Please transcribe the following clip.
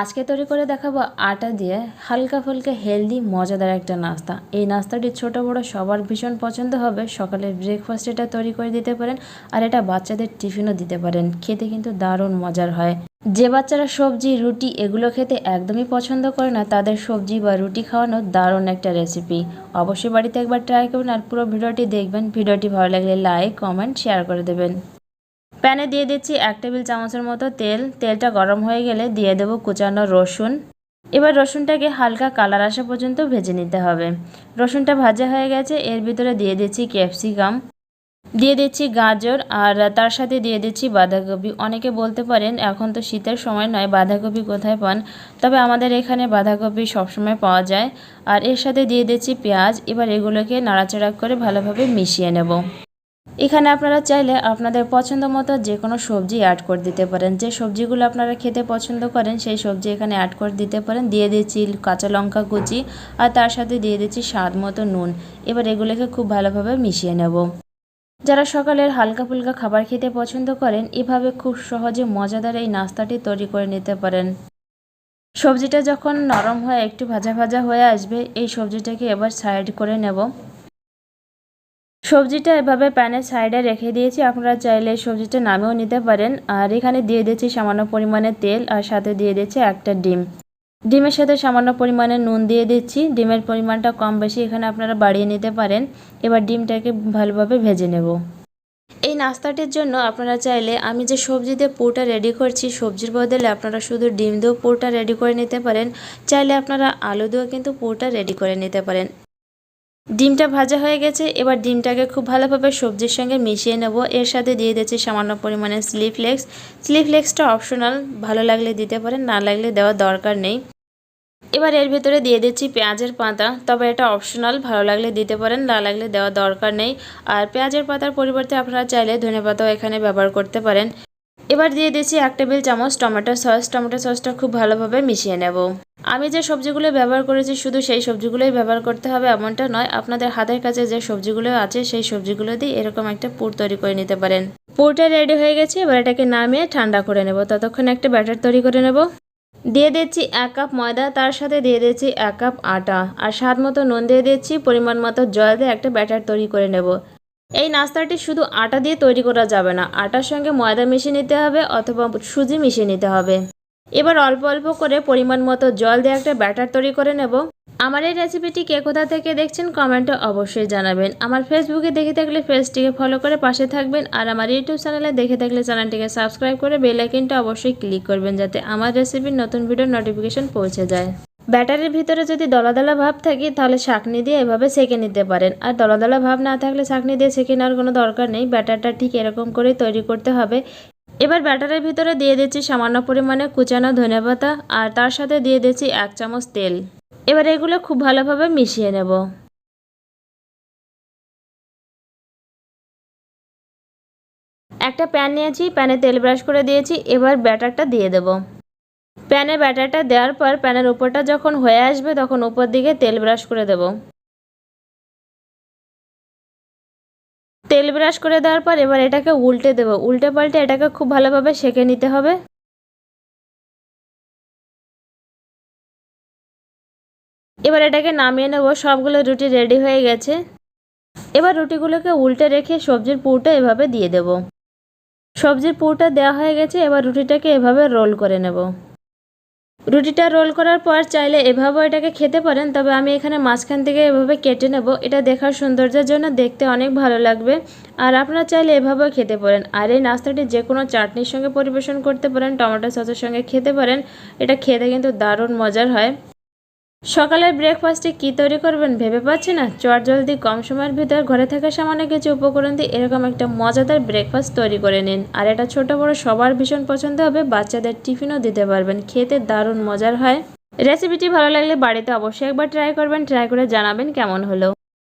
আজকে তৈরি করে দেখাবো আটা দিয়ে হালকা ফুলকা হেলদি, মজাদার একটা নাস্তা। এই নাস্তাটি ছোট, বড়, সবার ভীষণ পছন্দ হবে। সকালের ব্রেকফাস্ট এটা তৈরি করে দিতে পারেন আর এটা বাচ্চাদের টিফিনও দিতে পারেন। খেতে কিন্তু দারুণ মজার হয়। যে বাচ্চারা সবজি, রুটি এগুলো খেতে একদমই পছন্দ করে না, তাদের সবজি বা রুটি খাওয়ানো দারুণ একটা রেসিপি অবশ্যই বাড়িতে একবার ট্রাই করবেন আর পুরো ভিডিওটি দেখবেন। ভিডিওটি ভালো লাগলে লাইক কমেন্ট শেয়ার করে দেবেন। প্যানে দিয়ে দিচ্ছি এক টেবিল চামচের মতো তেল। তেলটা গরম হয়ে গেলে দিয়ে দেবো কুচানো রসুন। এবার রসুনটাকে হালকা কালার আসা পর্যন্ত ভেজে নিতে হবে। রসুনটা ভাজা হয়ে গেছে, এর ভিতরে দিয়ে দিচ্ছি ক্যাপসিকাম। দিয়ে দিচ্ছি গাজর, আর তার সাথে দিয়ে দিচ্ছি বাঁধাকপি। অনেকে বলতে পারেন, এখন তো শীতের সময় নয়, বাঁধাকপি কোথায় পান? তবে আমাদের এখানে বাঁধাকপি সবসময় পাওয়া যায়। আর এর সাথে দিয়ে দিচ্ছি পেঁয়াজ। এবার এগুলোকে নাড়াচাড়া করে ভালোভাবে মিশিয়ে নেব। এখানে আপনারা চাইলে আপনাদের পছন্দ মতো যে কোনো সবজি অ্যাড করে দিতে পারেন। যে সবজিগুলো আপনারা খেতে পছন্দ করেন, সেই সবজি এখানে অ্যাড করে দিতে পারেন। দিয়ে দিচ্ছি কাঁচা লঙ্কা কুচি আর তার সাথে দিয়ে দিচ্ছি স্বাদ মতো নুন। এবার এগুলোকে খুব ভালোভাবে মিশিয়ে নেব। যারা সকালের হালকা ফুলকা খাবার খেতে পছন্দ করেন, এভাবে খুব সহজে মজাদার এই নাস্তাটি তৈরি করে নিতে পারেন। সবজিটা যখন নরম হয়ে একটু ভাজা ভাজা হয়ে আসবে, এই সবজিটাকে এবার সাইড করে নেব। সবজিটা এভাবে প্যানের সাইডে রেখে দিয়েছি। আপনারা চাইলে সবজিটা নামেও নিতে পারেন। আর এখানে দিয়ে দিচ্ছি সামান্য পরিমাণে তেল আর সাথে দিয়ে দিচ্ছি একটা ডিম। ডিমের সাথে সামান্য পরিমাণে নুন দিয়ে দিচ্ছি। ডিমের পরিমাণটা কম বেশি এখানে আপনারা বাড়িয়ে নিতে পারেন। এবার ডিমটাকে ভালোভাবে ভেজে নেব। এই নাস্তাটির জন্য আপনারা চাইলে আমি যে সবজি দিয়ে পুরটা রেডি করছি, সবজির বদলে আপনারা শুধু ডিম দিয়েও পুরটা রেডি করে নিতে পারেন। চাইলে আপনারা আলু দিয়েও কিন্তু পুরটা রেডি করে নিতে পারেন। ডিমটা ভাজা হয়ে গেছে, এবার ডিমটাকে খুব ভালোভাবে সবজির সঙ্গে মিশিয়ে নেব। এর সাথে দিয়ে দিচ্ছি সামান্য পরিমাণে স্লিপলেক্স স্লিপলেক্সটা অপশনাল ভালো লাগলে দিতে পারেন, না লাগলে দেওয়ার দরকার নেই। এবার এর ভেতরে দিয়ে দিচ্ছি পেঁয়াজের পাতা, তবে এটা অপশনাল ভালো লাগলে দিতে পারেন, না লাগলে দেওয়ার দরকার নেই। আর পেঁয়াজের পাতার পরিবর্তে আপনারা চাইলে ধনে পাতাও এখানে ব্যবহার করতে পারেন। এবার দিয়ে দিচ্ছি এক টেবিল চামচ টমেটো সস। টমেটো সসটা খুব ভালোভাবে মিশিয়ে নেব। আমি যে সবজিগুলো ব্যবহার করেছি, শুধু সেই সবজিগুলোই ব্যবহার করতে হবে এমনটা নয়, আপনাদের হাতের কাছে যে সবজিগুলো আছে, সেই সবজিগুলো দিয়ে এরকম একটা পুর তৈরি করে নিতে পারেন। পুরটা রেডি হয়ে গেছে, এবার এটাকে নামিয়ে ঠান্ডা করে নেব। ততক্ষণ একটা ব্যাটার তৈরি করে নেব। দিয়ে দিচ্ছি এক কাপ ময়দা, তার সাথে দিয়ে দিচ্ছি এক কাপ আটা। আর স্বাদ মতো নুন দিয়ে দিচ্ছি, পরিমাণ মতো জল দিয়ে একটা ব্যাটার তৈরি করে নেব। এই নাস্তাটি শুধু আটা দিয়ে তৈরি করা যাবে না, আটার সঙ্গে ময়দা মিশিয়ে নিতে হবে অথবা সুজি মিশিয়ে নিতে হবে। এবার অল্প অল্প করে পরিমাণ মতো জল দিয়ে একটা ব্যাটার তৈরি করে নেব। আমার এই রেসিপিটি কে কোথা থেকে দেখছেন কমেন্টে অবশ্যই জানাবেন। আমার ফেসবুকে দেখে থাকলে পেজটিকে ফলো করে পাশে থাকবেন আর আমার ইউটিউব চ্যানেলে দেখে থাকলে চ্যানেলটিকে সাবস্ক্রাইব করে বেল অবশ্যই ক্লিক করবেন যাতে আমার রেসিপির নতুন ভিডিও নোটিফিকেশন পৌঁছে যায়। ব্যাটারের ভিতরে যদি দলা দলা ভাব থাকে, তাহলে শাকনি দিয়ে এভাবে সেঁকে নিতে পারেন। আর দলা দলা ভাব না থাকলে শাকনি দিয়ে সেঁকে নেওয়ার কোনো দরকার নেই। ব্যাটারটা ঠিক এরকম করেই তৈরি করতে হবে। এবার ব্যাটারের ভিতরে দিয়ে দিচ্ছি সামান্য পরিমাণে কুচানো ধনেপাতা আর তার সাথে দিয়ে দিচ্ছি এক চামচ তেল। এবার এগুলো খুব ভালোভাবে মিশিয়ে নেব। একটা প্যান নিয়েছি, প্যানে তেল ব্রাশ করে দিয়েছি। এবার ব্যাটারটা দিয়ে দেব। প্যানে ব্যাটারটা দেওয়ার পর প্যানের উপরটা যখন হয়ে আসবে তখন উপর দিকে তেল ব্রাশ করে দেব। তেল ব্রাশ করে দেওয়ার পর এবার এটাকে উল্টে দেব। উল্টে পাল্টে এটাকে খুব ভালোভাবে সেঁকে নিতে হবে। এবার এটাকে নামিয়ে নেব। সবগুলো রুটি রেডি হয়ে গেছে। এবার রুটিগুলোকে উল্টে রেখে সবজির পুরটা এভাবে দিয়ে দেব। সবজির পুরটা দেওয়া হয়ে গেছে। এবার রুটিটাকে এভাবে রোল করে নেব। রুটিটা রোল করার পর চাইলে এভাবে এটাকে খেতে পারেন, তবে আমি এখানে মাঝখান থেকে এভাবে কেটে নেব। এটা দেখার সৌন্দর্যের জন্য দেখতে অনেক ভালো লাগবে। আর আপনারা চাইলে এভাবেও খেতে পারেন। আর এই নাস্তাটি যে কোনো চাটনির সঙ্গে পরিবেশন করতে পারেন, টমেটো সসের সঙ্গে খেতে পারেন। এটা খেতে কিন্তু দারুণ মজার হয়। সকালের ব্রেকফাস্টে কি তৈরি করবেন ভেবে পাচ্ছি না। চট জলদি কম সময়ের ভিতর ঘরে থাকা সামান্য কিছু উপকরণ দিয়ে এরকম একটা মজাদার ব্রেকফাস্ট তৈরি করে নিন। আর এটা ছোট বড় সবার ভীষণ পছন্দ হবে, বাচ্চাদের টিফিনও দিতে পারবেন। খেতে দারুণ মজার হয়। রেসিপিটি ভালো লাগলে বাড়িতে অবশ্যই একবার ট্রাই করবেন। ট্রাই করে জানাবেন কেমন হলো।